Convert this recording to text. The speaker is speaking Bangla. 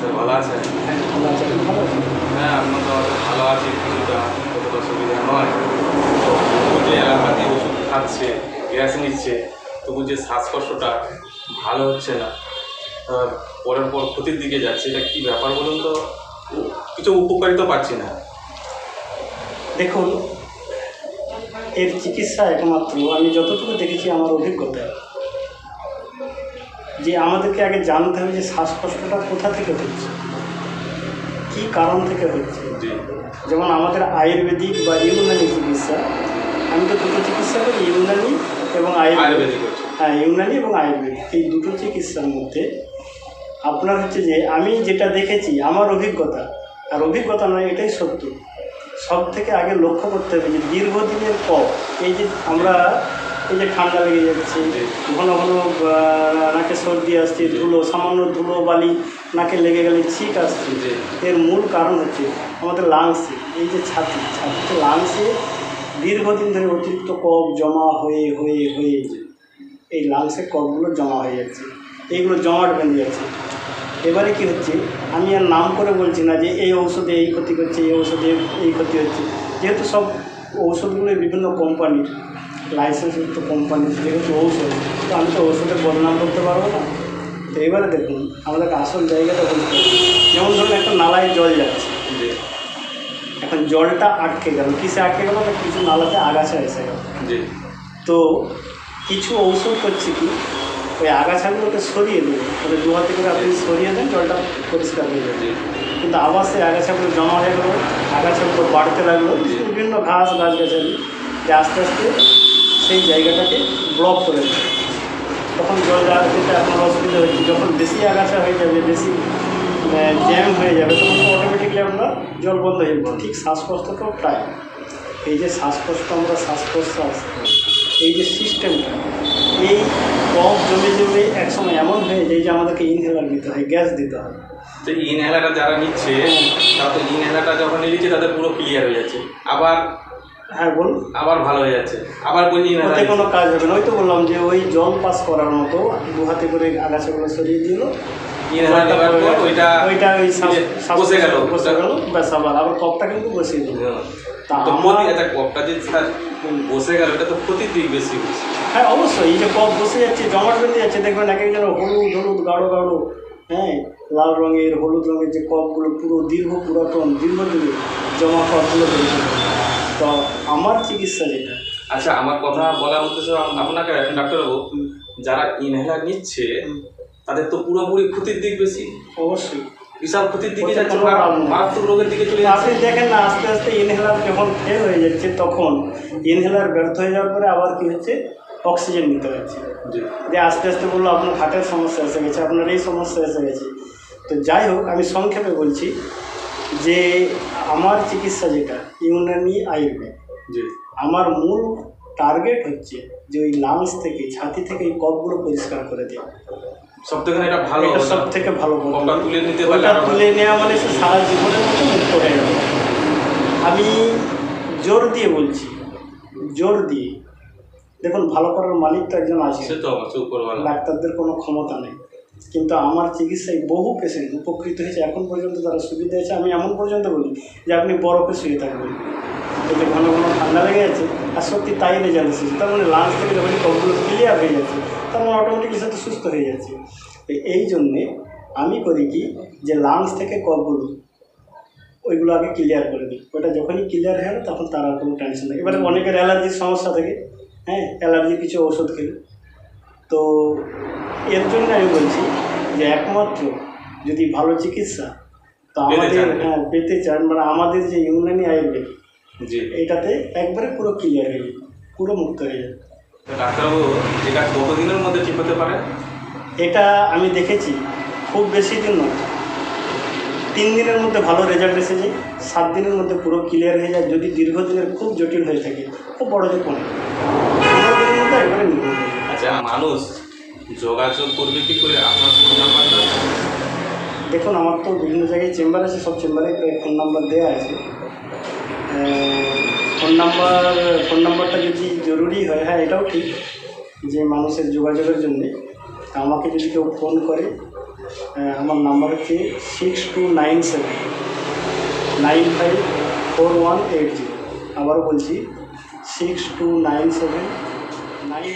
স্যার ভালো হ্যাঁ আপনার তো ভালো আছে, কিছুটা অতটা সুবিধা নয়। ওষুধ খাচ্ছে, গ্যাস নিচ্ছে, তবু যে শ্বাসকষ্টটা ভালো হচ্ছে না। পরের পর ক্ষতির দিকে যাচ্ছে ব্যাপার বলুন তো? কিছু উপকারিতা পাচ্ছি না। দেখুন, এর চিকিৎসা একমাত্র, আমি যতটুকু দেখেছি, আমার অভিজ্ঞতায় যে আমাদেরকে আগে জানতে হবে যে শ্বাসকষ্টটা কোথা থেকে হচ্ছে। কী কারণ থেকে হচ্ছে। যেমন আমাদের আয়ুর্বেদিক বা ইউনানি চিকিৎসা আমি তো দুটো চিকিৎসা করি ইউনানি এবং আয়ুর্বেদিক। হ্যাঁ ইউনানি এবং আয়ুর্বেদিক এই দুটো চিকিৎসার মধ্যে আপনার হচ্ছে যে আমি যেটা দেখেছি আমার অভিজ্ঞতা আর অভিজ্ঞতা নয় এটাই সত্য। সব থেকে আগে লক্ষ্য করতে হবে যে দীর্ঘদিনের কফ এই যে আমরা এই যে ঠান্ডা লেগে যাচ্ছে ঘন ঘন নাকে সর্দি আসছে ধুলো সামান্য ধুলো বালি নাকে লেগে গেলে ছিট আসছে। এর মূল কারণ হচ্ছে আমাদের লাংসে এই যে ছাতি ছাতিতে লাংসে দীর্ঘদিন ধরে অতিরিক্ত কফ জমা হয়ে হয়ে হয়ে এই লাংসে কফগুলো জমা হয়ে যাচ্ছে। এইগুলো জমাট বেঁধে যাচ্ছে। এবারে কি হচ্ছে আমি আর নাম করে বলছি না যে এই ঔষধে এই ক্ষতি করছে এই ঔষধে এই ক্ষতি হচ্ছে। যেহেতু সব ঔষধগুলো বিভিন্ন কোম্পানির লাইসেন্সযুক্ত কোম্পানির যেহেতু ঔষধ তো আমি তো ঔষধের বদনাম করতে পারব না। তো এবারে দেখুন আমাদের আসল জায়গাটা বলতে যেমন ধরুন একটা নালায় জল যাচ্ছে। এখন জলটা আটকে গেল। কিসে আটকে গেল? না কিছু নালাতে আগাছা এসে গেল। তো কিছু ঔষধ করছে কি ওই আগাছাগুলোকে সরিয়ে দেবে। ওদের দু হাতে করে আপনি সরিয়ে দেন জলটা পরিষ্কার হয়ে যাবে। কিন্তু আবার সেই আগাছাগুলো জমা হয়ে গেলো আগাছাগুলো বাড়তে লাগল। বিভিন্ন ঘাস গাছগাছালি যে আস্তে আস্তে সেই জায়গাটাকে ব্লক করে দেবে তখন জল যেতে আপনার অসুবিধা হচ্ছে যখন বেশি আগাছা হয়ে যাবে, বেশি জ্যাম হয়ে যাবে, তখন তো অটোমেটিকলি আপনার জল বন্ধ হয়ে যাবে। ঠিক শ্বাসকষ্টটাও প্রায়। এই যে শ্বাসকষ্ট, আমরা শ্বাস প্রশ্বাস এই যে সিস্টেমটা এই কফ জমে জমে একসময় এমন হয়ে যায় যে আমাদেরকে ইনহেলার দিতে হয় গ্যাস দিতে হয়। তো ইনহেলারটা যারা নিচ্ছে তারা তো ইনহেলারটা যখন নিচ্ছে, তাদের পুরো ক্লিয়ার হয়ে যাচ্ছে। আবার হ্যাঁ বলুন। আবার ভালো হয়ে যাচ্ছে। আবার বলছি ওতে কোনো কাজ হবে না। ওই তো বললাম যে ওই জল পাস করার মতো দু হাতে করে আগাছাগুলো সরিয়ে দিল। ওইটা ওইটা ওই বসে গেল। বসে গেল। ব্যাস আবার আবার কপটা কিন্তু বসিয়ে দিল। তা একটা কপটা যে স্যার বসে গেল এটা তো ক্ষতির দিক বেশি হ্যাঁ অবশ্যই। এই যে কপ বসে যাচ্ছে জমাট বেঁধে যাচ্ছে দেখবেন এক একজন হলুদ হলুদ গাঢ় গাঢ় হ্যাঁ লাল রঙের হলুদ রঙের যে কপগুলো পুরো দীর্ঘ পুরাতন দীর্ঘদিনের জমা কপগুলো। তো আমার চিকিৎসা যেটা। আচ্ছা আমার কথা বলার উদ্দেশ্য আপনাকে এখন ডাক্তারবাবু। যারা ইনহেলার নিচ্ছে তাদের তো পুরোপুরি ক্ষতির দিক বেশি। অবশ্যই। বিশাল ক্ষতির দিকে যাচ্ছে। মারাত্মক রোগের দিকে চলে আপনি দেখেন না আস্তে আস্তে ইনহেলার যখন ফেল হয়ে যাচ্ছে তখন ইনহেলার ব্যর্থ হয়ে যাওয়ার পরে আবার কী হচ্ছে? অক্সিজেন নিতে হচ্ছে। যে আস্তে আস্তে বলল আপনার হার্টের সমস্যা এসে গেছে আপনার এই সমস্যা এসে গেছে। তো যাই হোক আমি সংক্ষেপে বলছি যে আমার চিকিৎসা যেটা ইউনানি আয়ুর্বেদ। জি। আমার মূল টার্গেট হচ্ছে যে ওই লাংস থেকে ছাতি থেকে এই কপগুলো পরিষ্কার করে দেওয়া। সব থেকে এটা ভালো এটা সব থেকে ভালো কপটা। তুলে নিতে পারলে তুলে নেওয়া মানে সে সারা জীবনের মতো মুক্ত হয়ে যাবে আমি জোর দিয়ে বলছি জোর দিয়ে। দেখুন ভালো করার মালিক তো একজন আছে। সে তো ডাক্তারদের কোনো ক্ষমতা নেই। কিন্তু আমার চিকিৎসায় বহু পেশেন্ট উপকৃত হয়েছে। এখন পর্যন্ত তারা সুবিধা হয়েছে আমি এমন পর্যন্ত বলি যে আপনি বরফে শুয়ে থাকবেন। এতে ঘন ঘন ঠান্ডা লেগে যাচ্ছে আর সত্যি তাই রেজাল্ট এসেছে তার মানে লাঞ্চ থেকে যখন কপগুলো ক্লিয়ার হয়ে যাচ্ছে, তার মানে অটোমেটিকলি সাথে সুস্থ হয়ে যাচ্ছে। এই জন্যে আমি করি কি যে লাংস থেকে কপগুলো, ওইগুলো আগে ক্লিয়ার করে দিই। ওটা যখনই ক্লিয়ার হয়ে তখন তার আর কোনো টেনশন নেই। এবারে অনেকের অ্যালার্জির সমস্যা থাকে। হ্যাঁ অ্যালার্জির কিছু ওষুধ খেলে। তো এর জন্য আমি বলছি যে একমাত্র যদি ভালো চিকিৎসা তো আমাদের হ্যাঁ পেতে চান মানে আমাদের যে ইউনানি আয়ুর্বেদ জি। এটাতে একবারে পুরো ক্লিয়ার হয়ে যাবে পুরো মুক্ত হয়ে যাবে। ডাক্তারবাবু এটা কতদিনের মধ্যে ঠিক হতে পারে? এটা আমি দেখেছি খুব বেশি দিন নয়। তিন দিনের মধ্যে ভালো রেজাল্ট এসে যায় সাত দিনের মধ্যে পুরো ক্লিয়ার হয়ে যায়। যদি দীর্ঘদিনের খুব জটিল হয়ে থাকে খুব বড় যে পনেরো দিনের মধ্যে একবারে নির্মূল হয়ে যায় আচ্ছা মানুষ যোগাযোগ করবে কি করে? আপনার ফোন নাম্বারটা দেখুন, আমার তো বিভিন্ন জায়গায় চেম্বার আছে, সব চেম্বারে ফোন নাম্বার দেওয়া আছে। ফোন নাম্বার ফোন নাম্বারটা যদি জরুরি হয় হ্যাঁ এটাও ঠিক যে মানুষের যোগাযোগের জন্যে। আমাকে যদি কেউ ফোন করে আমার নাম্বার হচ্ছে six two nine seven nine five four one eight zero আবারও বলছি six two nine seven nine